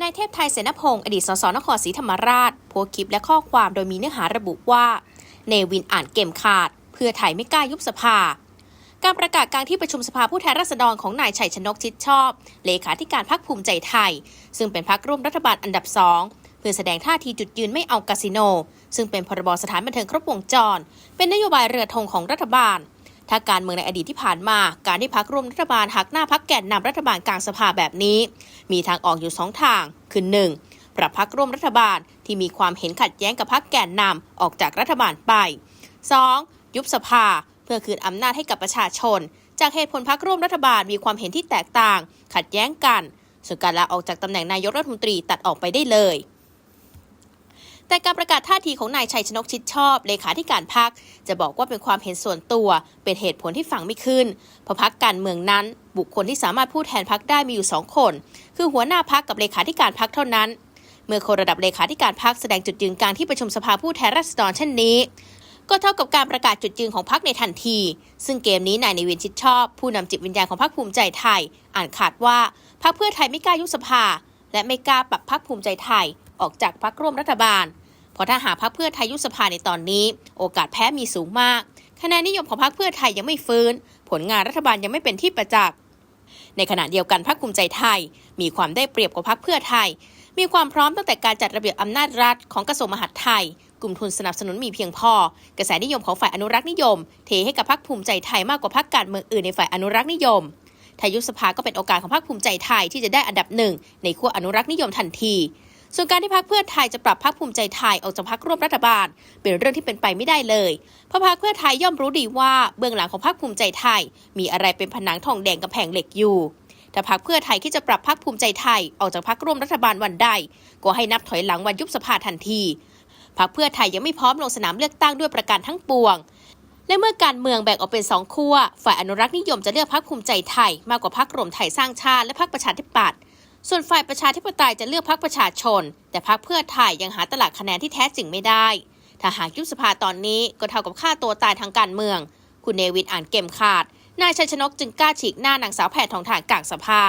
นายเทพไทยเสนพงศ์อดีตสสนครศรีธรรมราชโพสคลิปและข้อความโดยมีเนื้อหาระบุว่า เนวินอ่านเกมขาด เพื่อไทยไม่กล้ายุบสภา การประกาศกลางที่ประชุมสภาผู้แทนราษฎรของนายชัยชนกชิดชอบ เลขาธิการพักภูมิใจไทย ซึ่งเป็นพักร่วมรัฐบาลอันดับสองเพื่อแสดงท่าทีจุดยืนไม่เอาคาสิโน ซึ่งเป็นพรบสถานบันเทิงครบวงจร เป็นนโยบายเรือธงของรัฐบาล ถ้าการเมืองในอดีตที่ผ่านมา การที่พักร่วมรัฐบาลหักหน้าพักแก่นนำรัฐบาลกลางสภาแบบนี้ มีทางออกอยู่สองทาง คือหนึ่งปรับพักร่วมรัฐบาลที่มีความเห็นขัดแย้งกับพักแก่นนำออกจากรัฐบาลไป 2. ยุบสภา เพื่อคืนอำนาจให้กับประชาชน จากเหตุผลพักร่วมรัฐบาลมีความเห็นที่แตกต่าง ขัดแย้งกันส่วนการลาออกจากตำแหน่งนายกรัฐมนตรีตัดออกไปได้เลย แต่การประกาศท่าทีของนายชัยชนกชิดชอบเลขาธิการพักจะบอกว่าเป็นความเห็นส่วนตัวเป็นเหตุผลที่ฟังไม่ขึ้น เพราะพักการเมืองนั้นบุคคลที่สามารถพูดแทนพักได้มีอยู่สองคน คือหัวหน้าพักกับเลขาธิการพักเท่านั้น เมื่อคนระดับเลขาธิการพักแสดงจุดยืนกลางที่ประชุมสภาผู้แทนราษฎรเช่นนี้ก็เท่ากับการประกาศจุดยืนของพักในทันที ซึ่งเกมนี้นายในวินชิดชอบ ผู้นำจิตวิญญาณของพักภูมิใจไทย อ่านขาดว่าพักเพื่อไทยไม่กล้ายุบสภา และไม่กล้าปรับพักภูมิใจไทย ออกจากพักร่วมรัฐบาล เพราะถ้าหากพรรคเพื่อไทยยุบสภาในตอนนี้ โอกาสแพ้มีสูงมาก คะแนนนิยมของพรรคเพื่อไทยยังไม่ฟื้น ผลงานรัฐบาลยังไม่เป็นที่ประจักษ์ ในขณะเดียวกันพรรคภูมิใจไทย มีความได้เปรียบกว่าพรรคเพื่อไทย มีความพร้อมตั้งแต่การจัดระเบียบอำนาจรัฐของกระทรวงมหาดไทย กลุ่มทุนสนับสนุนมีเพียงพอ กระแสนิยมของฝ่ายอนุรักษ์นิยม เทให้กับพรรคภูมิใจไทยมากกว่าพรรคการเมืองอื่นในฝ่ายอนุรักษ์นิยมถ้ายุบสภาก็เป็นโอกาสของพรรคภูมิใจไทยที่จะได้อันดับหนึ่งในขั้วอนุรักษ์นิยมทันที ส่วนการที่พรรคเพื่อไทยจะปรับพรรคภูมิใจไทยออกจากพรรคร่วมรัฐบาล เป็นเรื่องที่เป็นไปไม่ได้เลย เพราะพรรคเพื่อไทยย่อมรู้ดีว่าเบื้องหลังของพรรคภูมิใจไทย มีอะไรเป็นผนังทองแดงกับแผงเหล็กอยู่ถ้าพรรคเพื่อไทยคิดจะปรับพรรคภูมิใจไทยออกจากพรรคร่วมรัฐบาลวันใด ก็ให้นับถอยหลังวันยุบสภาทันทีพรรคเพื่อไทยยังไม่พร้อมลงสนามเลือกตั้งด้วยประการทั้งปวง และเมื่อการเมืองแบ่งออกเป็นสองขั้วฝ่ายอนุรักษ์นิยมจะเลือกพรรคภูมิใจไทย มากกว่าพรรครวมไทยสร้างชาติและพรรคประชาธิปัตย์ ส่วนฝ่ายประชาธิปไตยจะเลือกพรรคประชาชน แต่พรรคเพื่อไทยยังหาตลาดคะแนนที่แท้จริงไม่ได้ ถ้าหากยุบสภาตอนนี้ก็เท่ากับฆ่าตัวตายทางการเมือง คุณเนวินอ่านเกมขาด นายชัยชนกจึงกล้าฉีกหน้านางสาวแพทองทานกลางสภา